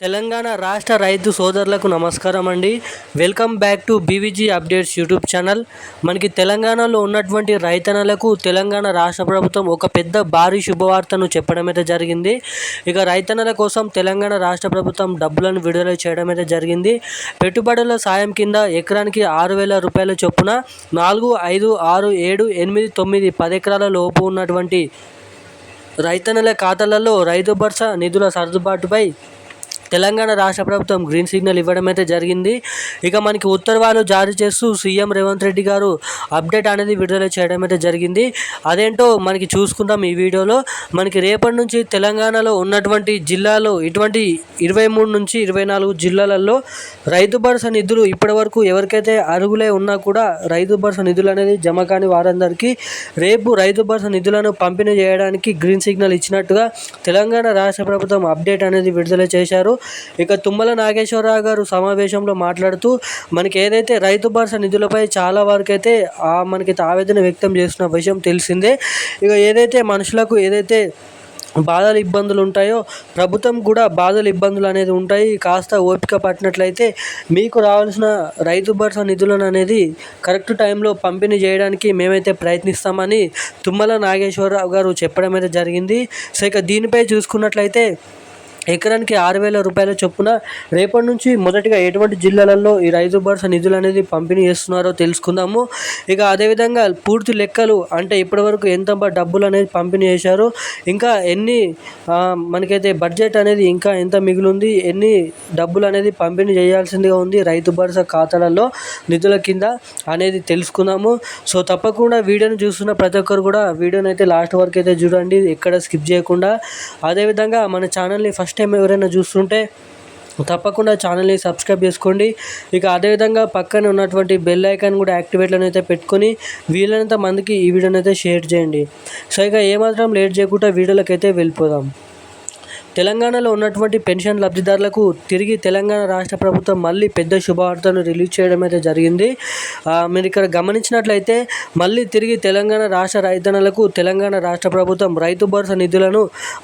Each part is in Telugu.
తెలంగాణ రాష్ట్ర రైతు సోదరులకు నమస్కారం అండి. Welcome back to BVG updates YouTube channel. మనకి తెలంగాణలో ఉన్నటువంటి రైతన్నలకు తెలంగాణ రాష్ట్ర ప్రభుత్వం ఒక పెద్ద భారీ శుభవార్తను చెప్పడం అయితే జరిగింది. ఇక రైతన్నల కోసం తెలంగాణ రాష్ట్ర ప్రభుత్వం డబ్బులను విడుదల చేయడం అయితే జరిగింది. పెట్టుబడుల సాయం కింద ఎకరానికి ఆరు వేల రూపాయల చొప్పున నాలుగు ఐదు ఆరు ఏడు ఎనిమిది తొమ్మిది పది ఎకరాల లోపు ఉన్నటువంటి రైతన్నల ఖాతాలలో రైతు భరోసా నిధుల సర్దుబాటుపై తెలంగాణ రాష్ట్ర ప్రభుత్వం గ్రీన్ సిగ్నల్ ఇవ్వడం అయితే జరిగింది. ఇక మనకి ఉత్తర్వాలు జారీ చేస్తూ సీఎం రేవంత్ రెడ్డి గారు అప్డేట్ అనేది విడుదల చేయడం అయితే జరిగింది. అదేంటో మనకి చూసుకుందాం ఈ వీడియోలో. మనకి రేపటి నుంచి తెలంగాణలో ఉన్నటువంటి జిల్లాలో ఇటువంటి ఇరవై మూడు నుంచి ఇరవై నాలుగు జిల్లాలలో రైతు భరోసా నిధులు ఇప్పటి వరకు ఎవరికైతే అరుగులే ఉన్నా కూడా రైతు భరోసా నిధులు అనేది జమ కాని వారందరికీ రేపు రైతు భరోసా నిధులను పంపిణీ చేయడానికి గ్రీన్ సిగ్నల్ ఇచ్చినట్టుగా తెలంగాణ రాష్ట్ర ప్రభుత్వం అప్డేట్ అనేది విడుదల చేశారు. ఇక తుమ్మల నాగేశ్వరరావు గారు సమావేశంలో మాట్లాడుతూ మనకి ఏదైతే రైతు భరోసా నిధులపై చాలా వరకు అయితే మనకి ఆవేదన వ్యక్తం చేస్తున్న విషయం తెలిసిందే. ఇక ఏదైతే మనుషులకు ఏదైతే బాధలు ఇబ్బందులు ఉంటాయో ప్రభుత్వం కూడా బాధలు ఇబ్బందులు అనేది ఉంటాయి. కాస్త ఓపిక పట్టినట్లయితే మీకు రావాల్సిన రైతు భరోసా నిధులను అనేది కరెక్ట్ టైంలో పంపిణీ చేయడానికి మేమైతే ప్రయత్నిస్తామని తుమ్మల నాగేశ్వరరావు గారు చెప్పడం అయితే జరిగింది. సో ఇక దీనిపై చూసుకున్నట్లయితే ఎకరానికి ఆరు వేల రూపాయల చొప్పున రేపటి నుంచి మొదటిగా ఎటువంటి జిల్లాలలో ఈ రైతు భరోసా నిధులు అనేది పంపిణీ చేస్తున్నారో తెలుసుకుందాము. ఇక అదేవిధంగా పూర్తి లెక్కలు అంటే ఇప్పటివరకు ఎంత డబ్బులు అనేది పంపిణీ చేశారు ఇంకా ఎన్ని మనకైతే బడ్జెట్ అనేది ఇంకా ఎంత మిగిలింది ఎన్ని డబ్బులు అనేది పంపిణీ చేయాల్సిందిగా ఉంది రైతు భరోసా ఖాతాలలో నిధుల కింద అనేది తెలుసుకుందాము. సో తప్పకుండా వీడియోని చూస్తున్న ప్రతి ఒక్కరు కూడా వీడియోని అయితే లాస్ట్ వరకు అయితే చూడండి ఎక్కడ స్కిప్ చేయకుండా. అదేవిధంగా మన ఛానల్ని ఫస్ట్ ఫస్ట్ టైం ఎవరైనా చూస్తుంటే తప్పకుండా ఛానల్ని సబ్స్క్రైబ్ చేసుకోండి. ఇక అదేవిధంగా పక్కన ఉన్నటువంటి బెల్ ఐకాన్ కూడా యాక్టివేట్లను అయితే పెట్టుకొని వీలైనంత మందికి ఈ వీడియోని అయితే షేర్ చేయండి. సో ఇక ఏమాత్రం లేట్ చేయకుండా వీడియోలకైతే వెళ్ళిపోదాం. తెలంగాణలో ఉన్నటువంటి పెన్షన్ లబ్ధిదారులకు తిరిగి తెలంగాణ రాష్ట్ర ప్రభుత్వం మళ్ళీ పెద్ద శుభవార్తను రిలీజ్ చేయడం అయితే జరిగింది. మీరు ఇక్కడ గమనించినట్లయితే మళ్ళీ తిరిగి తెలంగాణ రాష్ట్ర రైతన్నలకు తెలంగాణ రాష్ట్ర ప్రభుత్వం రైతు భరోసా నిధులను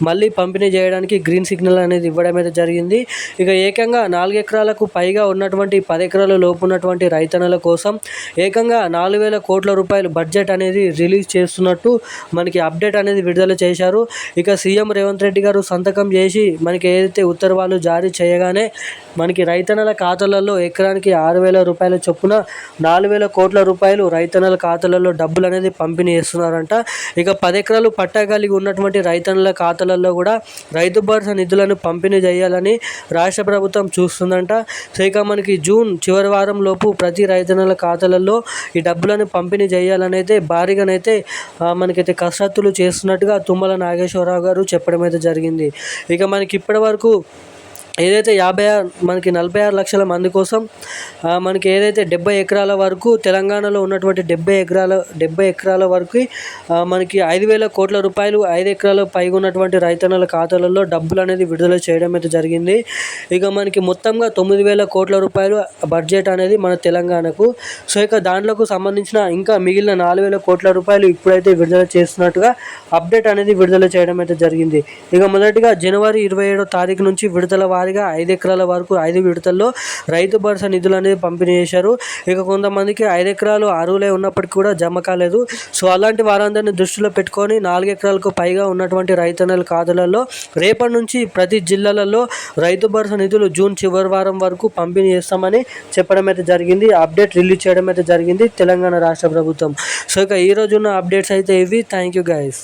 మళ్ళీ పంపిణీ చేయడానికి గ్రీన్ సిగ్నల్ అనేది ఇవ్వడం అయితే జరిగింది. ఇక ఏకంగా నాలుగు ఎకరాలకు పైగా ఉన్నటువంటి పది ఎకరాల లోపు ఉన్నటువంటి రైతన్నల కోసం ఏకంగా నాలుగు వేల కోట్ల రూపాయలు బడ్జెట్ అనేది రిలీజ్ చేస్తున్నట్టు మనకి అప్డేట్ అనేది విడుదల చేశారు. ఇక సీఎం రేవంత్ రెడ్డి గారు సంతకం చేసి మనకి ఏదైతే ఉత్తర్వులు జారీ చేయగానే మనకి రైతన్నల ఖాతాలలో ఎకరానికి ఆరు వేల రూపాయల చొప్పున నాలుగు వేల కోట్ల రూపాయలు రైతన్నల ఖాతాలలో డబ్బులు అనేది పంపిణీ చేస్తున్నారంట. ఇక పది ఎకరాలు పట్టా కలిగి ఉన్నటువంటి రైతన్నల ఖాతాలలో కూడా రైతు భరోసా నిధులను పంపిణీ చేయాలని రాష్ట్ర ప్రభుత్వం చూస్తుందంట. సో ఇక మనకి జూన్ చివరి వారం లోపు ప్రతి రైతన్నల ఖాతాలలో ఈ డబ్బులను పంపిణీ చేయాలని అయితే భారీగానైతే మనకైతే కసరత్తులు చేస్తున్నట్టుగా తుమ్మల నాగేశ్వరరావు గారు చెప్పడం అయితే జరిగింది. ఇక మనకి ఇప్పటి వరకు ఏదైతే యాభై ఆరు మనకి నలభై ఆరు లక్షల మంది కోసం మనకి ఏదైతే డెబ్బై ఎకరాల వరకు తెలంగాణలో ఉన్నటువంటి డెబ్బై ఎకరాల డెబ్బై ఎకరాల వరకు మనకి ఐదు వేల కోట్ల రూపాయలు ఐదు ఎకరాల పైగా ఉన్నటువంటి రైతన్నల ఖాతాలలో డబ్బులు అనేది విడుదల చేయడం అయితే జరిగింది. ఇక మనకి మొత్తంగా తొమ్మిది వేల కోట్ల రూపాయలు బడ్జెట్ అనేది మన తెలంగాణకు. సో ఇక దాంట్లోకి సంబంధించిన ఇంకా మిగిలిన నాలుగు వేల కోట్ల రూపాయలు ఇప్పుడైతే విడుదల చేస్తున్నట్టుగా అప్డేట్ అనేది విడుదల చేయడం అయితే జరిగింది. ఇక మొదటిగా జనవరి ఇరవై ఏడో తారీఖు నుంచి విడుదల వారి వారీగా ఐదు ఎకరాల వరకు ఐదు విడతల్లో రైతు భరోసా నిధులు అనేది పంపిణీ చేశారు. ఇక కొంతమందికి ఐదు ఎకరాలు అరువులే ఉన్నప్పటికీ కూడా జమ కాలేదు. సో అలాంటి వారందరినీ దృష్టిలో పెట్టుకొని నాలుగు ఎకరాలకు పైగా ఉన్నటువంటి రైతన్నల ఖాతాలలో రేపటి నుంచి ప్రతి జిల్లాలలో రైతు భరోసా నిధులు జూన్ చివరి వారం వరకు పంపిణీ చేస్తామని చెప్పడం అయితే జరిగింది. అప్డేట్ రిలీజ్ చేయడం అయితే జరిగింది తెలంగాణ రాష్ట్ర ప్రభుత్వం. సో ఇక ఈ ఉన్న అప్డేట్స్ అయితే ఇవి. Thank you guys